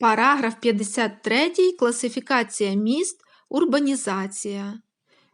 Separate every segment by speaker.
Speaker 1: Параграф 53. Класифікація міст. Урбанізація.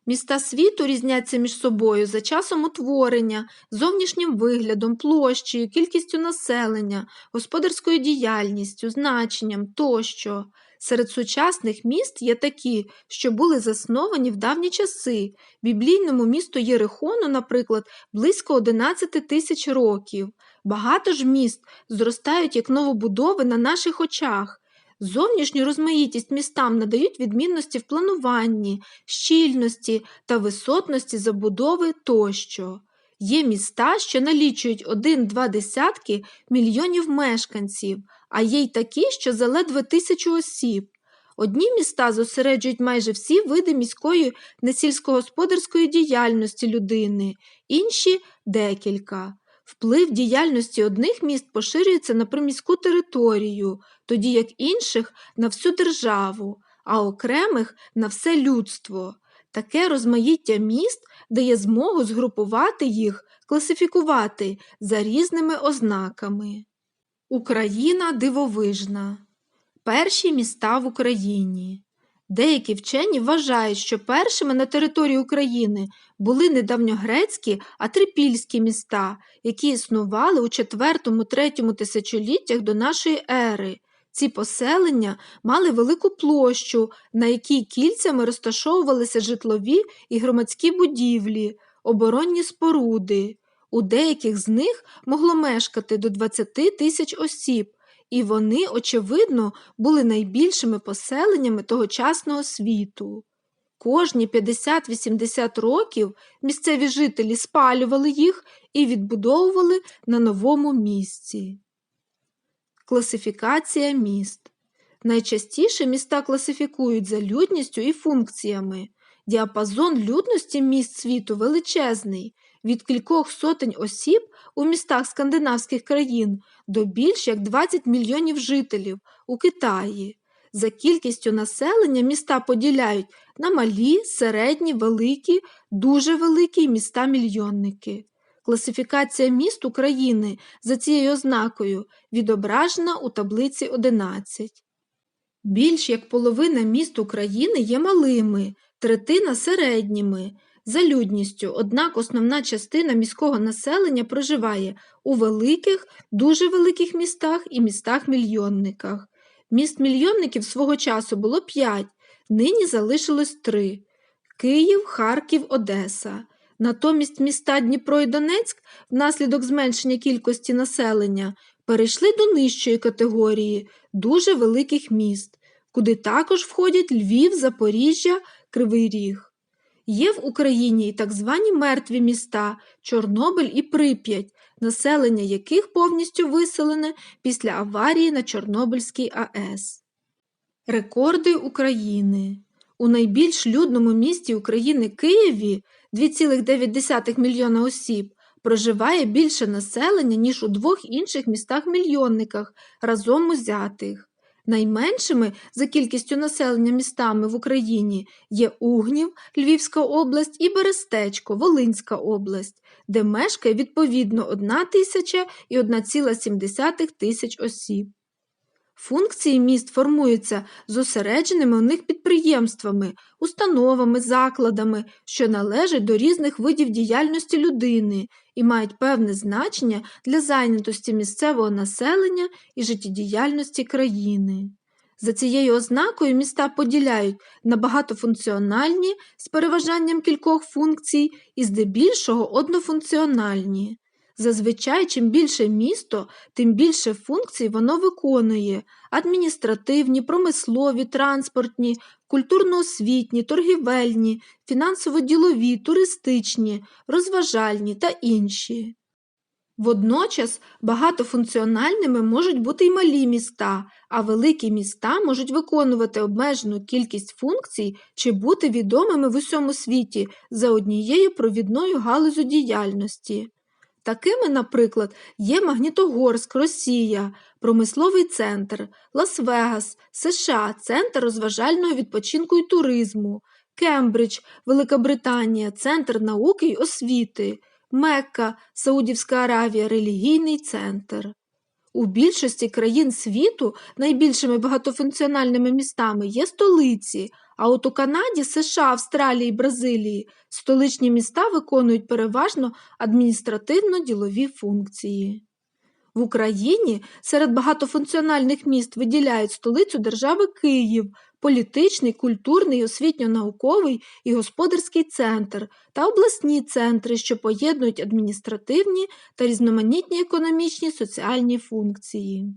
Speaker 1: Міста світу різняться між собою за часом утворення, зовнішнім виглядом, площею, кількістю населення, господарською діяльністю, значенням тощо. Серед сучасних міст є такі, що були засновані в давні часи. Біблійному місту Єрихону, наприклад, близько 11 тисяч років. Багато ж міст зростають як новобудови на наших очах. Зовнішню розмаїтість містам надають відмінності в плануванні, щільності та висотності забудови тощо. Є міста, що налічують один-два десятки мільйонів мешканців, а є й такі, що за ледве тисячу осіб. Одні міста зосереджують майже всі види міської несільськогосподарської діяльності людини, інші декілька. Вплив діяльності одних міст поширюється на приміську територію, тоді як інших на всю державу, а окремих на все людство. Таке розмаїття міст дає змогу згрупувати їх, класифікувати за різними ознаками. Україна дивовижна. Перші міста в Україні. Деякі вчені вважають, що першими на території України були не давньогрецькі, а трипільські міста, які існували у 4-3 тисячоліттях до нашої ери. Ці поселення мали велику площу, на якій кільцями розташовувалися житлові і громадські будівлі, оборонні споруди. У деяких з них могло мешкати до 20 тисяч осіб, і вони, очевидно, були найбільшими поселеннями тогочасного світу. Кожні 50-80 років місцеві жителі спалювали їх і відбудовували на новому місці. Класифікація міст. Найчастіше міста класифікують за людністю і функціями. Діапазон людності міст світу величезний, від кількох сотень осіб у містах скандинавських країн до більш як 20 мільйонів жителів у Китаї. За кількістю населення міста поділяють на малі, середні, великі, дуже великі міста-мільйонники. Класифікація міст України за цією ознакою відображена у таблиці 11. Більш як половина міст України є малими, третина середніми. За людністю, однак основна частина міського населення проживає у великих, дуже великих містах і містах-мільйонниках. Міст мільйонників свого часу було п'ять, нині залишилось три Київ, Харків, Одеса. Натомість міста Дніпро і Донецьк внаслідок зменшення кількості населення перейшли до нижчої категорії дуже великих міст, куди також входять Львів, Запоріжжя, Кривий Ріг. Є в Україні і так звані мертві міста Чорнобиль і Прип'ять, населення яких повністю виселене після аварії на Чорнобильській АЕС. Рекорди України у найбільш людному місті України Києві 2,9 мільйона осіб проживає більше населення, ніж у двох інших містах-мільйонниках разом узятих. Найменшими за кількістю населення містами в Україні є Угнів, Львівська область і Берестечко, Волинська область, де мешкає відповідно 1 тисяча і 1,7 тисяч осіб. Функції міст формуються зосередженими у них підприємствами, установами, закладами, що належать до різних видів діяльності людини і мають певне значення для зайнятості місцевого населення і життєдіяльності країни. За цією ознакою міста поділяють на багатофункціональні з переважанням кількох функцій і здебільшого однофункціональні. Зазвичай, чим більше місто, тим більше функцій воно виконує адміністративні, промислові, транспортні, культурно-освітні, торгівельні, фінансово-ділові, туристичні, розважальні та інші. Водночас багатофункціональними можуть бути й малі міста, а великі міста можуть виконувати обмежену кількість функцій чи бути відомими в усьому світі за однією провідною галузю діяльності. Такими, наприклад, є Магнітогорськ, Росія, промисловий центр, Лас-Вегас, США, Центр розважального відпочинку і туризму, Кембридж, Велика Британія, Центр науки й освіти, Мекка, Саудівська Аравія, релігійний центр. У більшості країн світу найбільшими багатофункціональними містами є столиці, а от у Канаді, США, Австралії Бразилії столичні міста виконують переважно адміністративно-ділові функції. В Україні серед багатофункціональних міст виділяють столицю держави Київ, політичний, культурний, освітньо-науковий і господарський центр та обласні центри, що поєднують адміністративні та різноманітні економічні соціальні функції.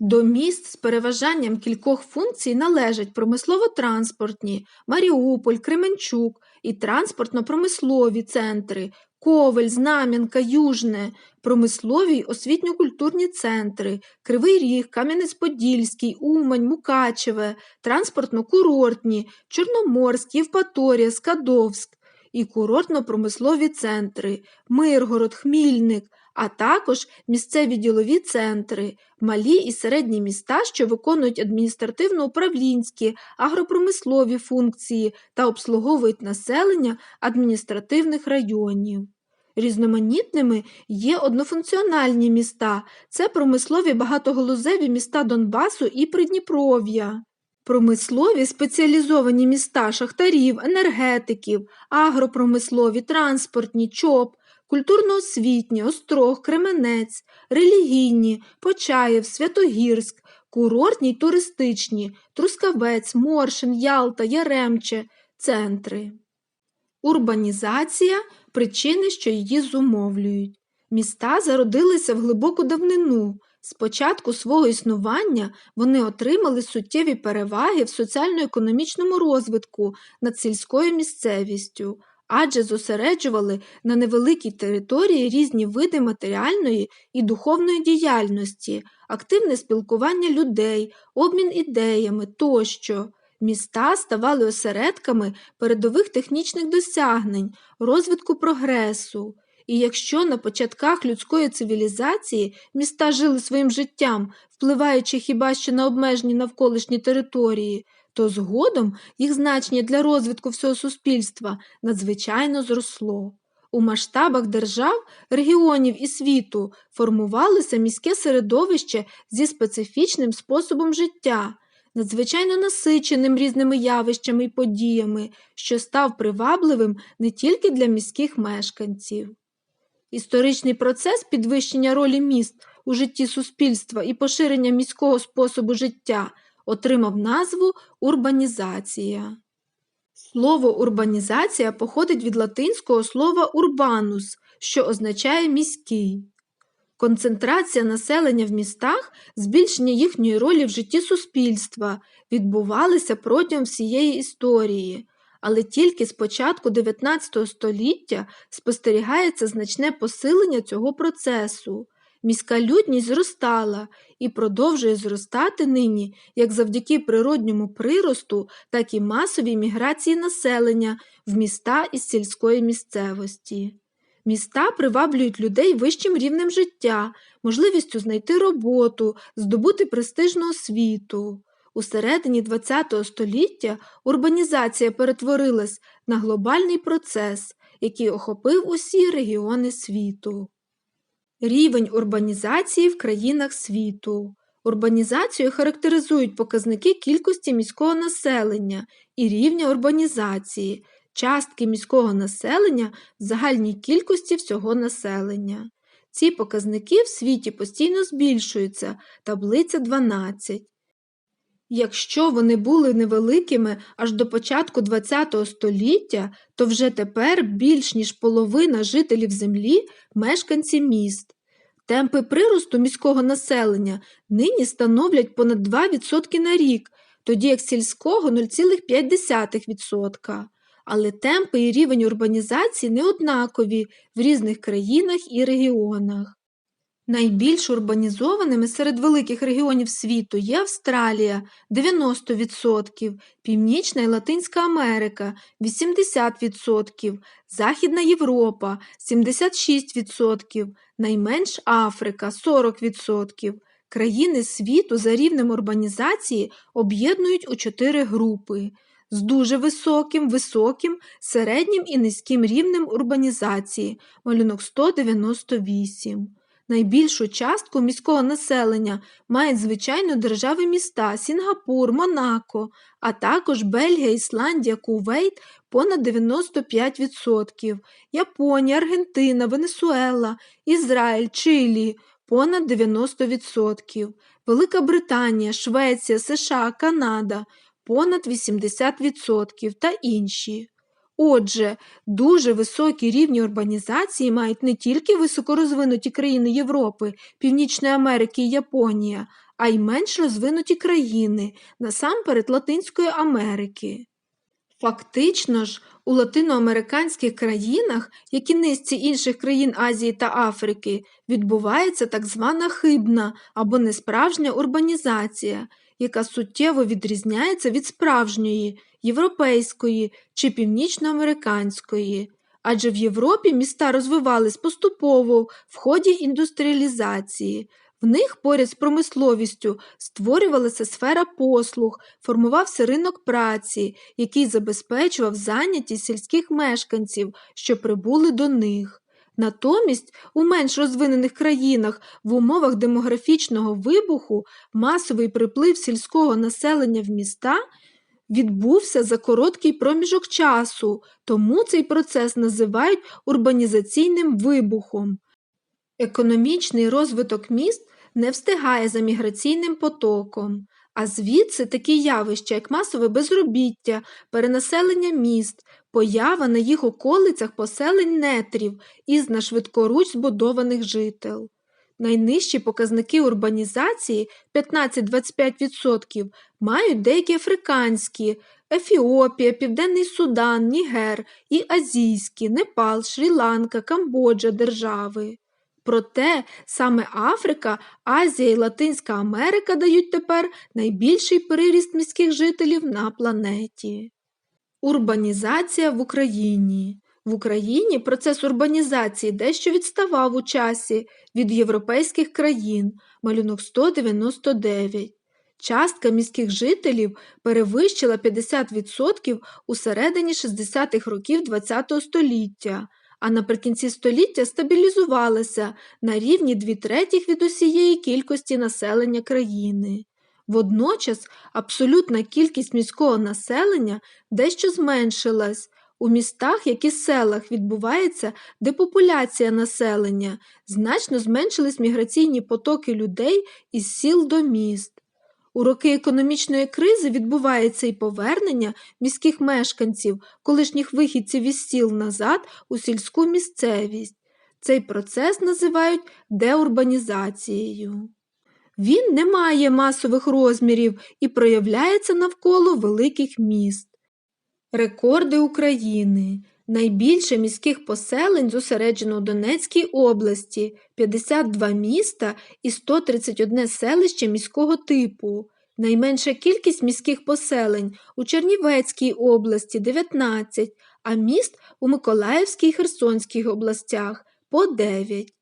Speaker 1: До міст з переважанням кількох функцій належать промислово-транспортні, Маріуполь, Кременчук і транспортно-промислові центри, Ковель, Знам'янка, Южне, промислові й освітньо-культурні центри, Кривий Ріг, Кам'янець-Подільський, Умань, Мукачеве, транспортно-курортні, Чорноморськ, Євпаторія, Скадовськ. І курортно-промислові центри, Миргород, Хмільник, а також місцеві ділові центри, малі і середні міста, що виконують адміністративно-управлінські, агропромислові функції та обслуговують населення адміністративних районів. Різноманітними є однофункціональні міста, це промислові багатоголузеві міста Донбасу і Придніпров'я. Промислові спеціалізовані міста шахтарів, енергетиків, агропромислові, транспортні, ЧОП, культурно-освітні, Острог, Кременець, релігійні, Почаєв, Святогірськ, курортні й туристичні, Трускавець, Моршин, Ялта, Яремче, центри. Урбанізація причини, що її зумовлюють. Міста зародилися в глибоку давнину. З початку свого існування вони отримали суттєві переваги в соціально-економічному розвитку над сільською місцевістю, адже зосереджували на невеликій території різні види матеріальної і духовної діяльності, активне спілкування людей, обмін ідеями тощо. Міста ставали осередками передових технічних досягнень, розвитку прогресу. І якщо на початках людської цивілізації міста жили своїм життям, впливаючи хіба що на обмежені навколишні території, то згодом їх значення для розвитку всього суспільства надзвичайно зросло. У масштабах держав, регіонів і світу формувалося міське середовище зі специфічним способом життя, надзвичайно насиченим різними явищами і подіями, що став привабливим не тільки для міських мешканців. Історичний процес підвищення ролі міст у житті суспільства і поширення міського способу життя отримав назву урбанізація. Слово урбанізація походить від латинського слова урбанус, що означає міський. Концентрація населення в містах, збільшення їхньої ролі в житті суспільства відбувалися протягом всієї історії, але тільки з початку 19 століття спостерігається значне посилення цього процесу. Міська людність зростала і продовжує зростати нині як завдяки природньому приросту, так і масовій міграції населення в міста із сільської місцевості. Міста приваблюють людей вищим рівнем життя, можливістю знайти роботу, здобути престижну освіту. У середині ХХ століття урбанізація перетворилась на глобальний процес, який охопив усі регіони світу. Рівень урбанізації в країнах світу. Урбанізацію характеризують показники кількості міського населення і рівня урбанізації, частки міського населення в загальній кількості всього населення. Ці показники в світі постійно збільшуються, таблиця 12. Якщо вони були невеликими аж до початку ХХ століття, то вже тепер більш ніж половина жителів землі мешканці міст. Темпи приросту міського населення нині становлять понад 2% на рік, тоді як сільського 0,5%. Але темпи і рівень урбанізації не однакові в різних країнах і регіонах. Найбільш урбанізованими серед великих регіонів світу є Австралія 90%, Північна і Латинська Америка 80%, Західна Європа 76%, найменш Африка 40%. Країни світу за рівнем урбанізації об'єднують у чотири групи з дуже високим, високим, середнім і низьким рівнем урбанізації малюнок 198. Найбільшу частку міського населення мають звичайно держави міста Сінгапур, Монако, а також Бельгія, Ісландія, Кувейт понад 95%, Японія, Аргентина, Венесуела, Ізраїль, Чилі понад 90%, Велика Британія, Швеція, США, Канада понад 80% та інші. Отже, дуже високі рівні урбанізації мають не тільки високорозвинуті країни Європи, Північної Америки і Японія, а й менш розвинуті країни, насамперед Латинської Америки. Фактично ж, у латиноамериканських країнах, як і низці інших країн Азії та Африки, відбувається так звана хибна або несправжня урбанізація, яка суттєво відрізняється від справжньої, європейської чи північноамериканської. Адже в Європі міста розвивались поступово в ході індустріалізації. В них поряд з промисловістю створювалася сфера послуг, формувався ринок праці, який забезпечував зайнятість сільських мешканців, що прибули до них. Натомість у менш розвинених країнах в умовах демографічного вибуху масовий приплив сільського населення в міста відбувся за короткий проміжок часу, тому цей процес називають урбанізаційним вибухом. Економічний розвиток міст не встигає за міграційним потоком, а звідси такі явища, як масове безробіття, перенаселення міст, поява на їх околицях поселень нетрів із на швидкоруч збудованих жител. Найнижчі показники урбанізації 15-25% мають деякі африканські, Ефіопія, Південний Судан, Нігер і азійські, Непал, Шрі-Ланка, Камбоджа держави. Проте саме Африка, Азія і Латинська Америка дають тепер найбільший переріст міських жителів на планеті. Урбанізація в Україні. В Україні процес урбанізації дещо відставав у часі від європейських країн малюнок 199. Частка міських жителів перевищила 50% у середині 60-х років ХХ століття, а наприкінці століття стабілізувалася на рівні 2 третіх від усієї кількості населення країни. Водночас абсолютна кількість міського населення дещо зменшилась. У містах, як і селах, відбувається депопуляція населення, значно зменшились міграційні потоки людей із сіл до міст. У роки економічної кризи відбувається і повернення міських мешканців, колишніх вихідців із сіл назад у сільську місцевість. Цей процес називають деурбанізацією. Він не має масових розмірів і проявляється навколо великих міст. Рекорди України. Найбільше міських поселень зосереджено у Донецькій області 52 міста і 131 селище міського типу. Найменша кількість міських поселень у Чернівецькій області 19, а міст у Миколаївській і Херсонській областях по 9.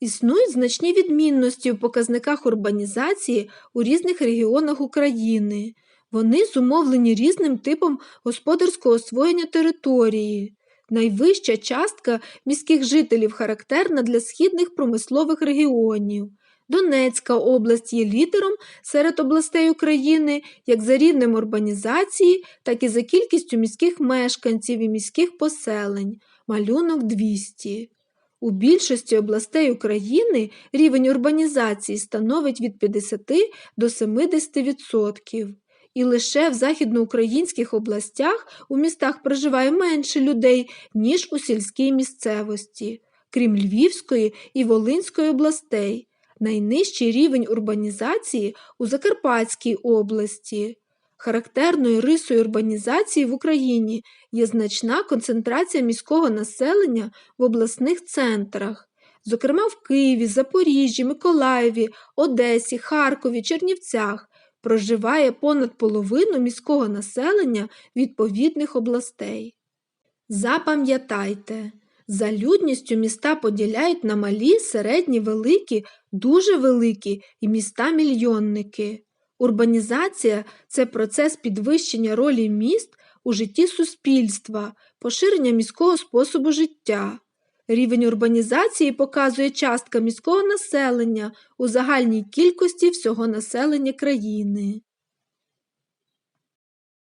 Speaker 1: Існують значні відмінності у показниках урбанізації у різних регіонах України. Вони зумовлені різним типом господарського освоєння території. Найвища частка міських жителів характерна для східних промислових регіонів. Донецька область є лідером серед областей України як за рівнем урбанізації, так і за кількістю міських мешканців і міських поселень малюнок 200. У більшості областей України рівень урбанізації становить від 50 до 70%. І лише в західноукраїнських областях у містах проживає менше людей, ніж у сільській місцевості, крім Львівської і Волинської областей, найнижчий рівень урбанізації у Закарпатській області. Характерною рисою урбанізації в Україні є значна концентрація міського населення в обласних центрах, зокрема в Києві, Запоріжжі, Миколаєві, Одесі, Харкові, Чернівцях проживає понад половину міського населення відповідних областей. Запам'ятайте, за людністю міста поділяють на малі, середні, великі, дуже великі і міста-мільйонники. Урбанізація це процес підвищення ролі міст у житті суспільства, поширення міського способу життя. Рівень урбанізації показує частка міського населення у загальній кількості всього населення країни.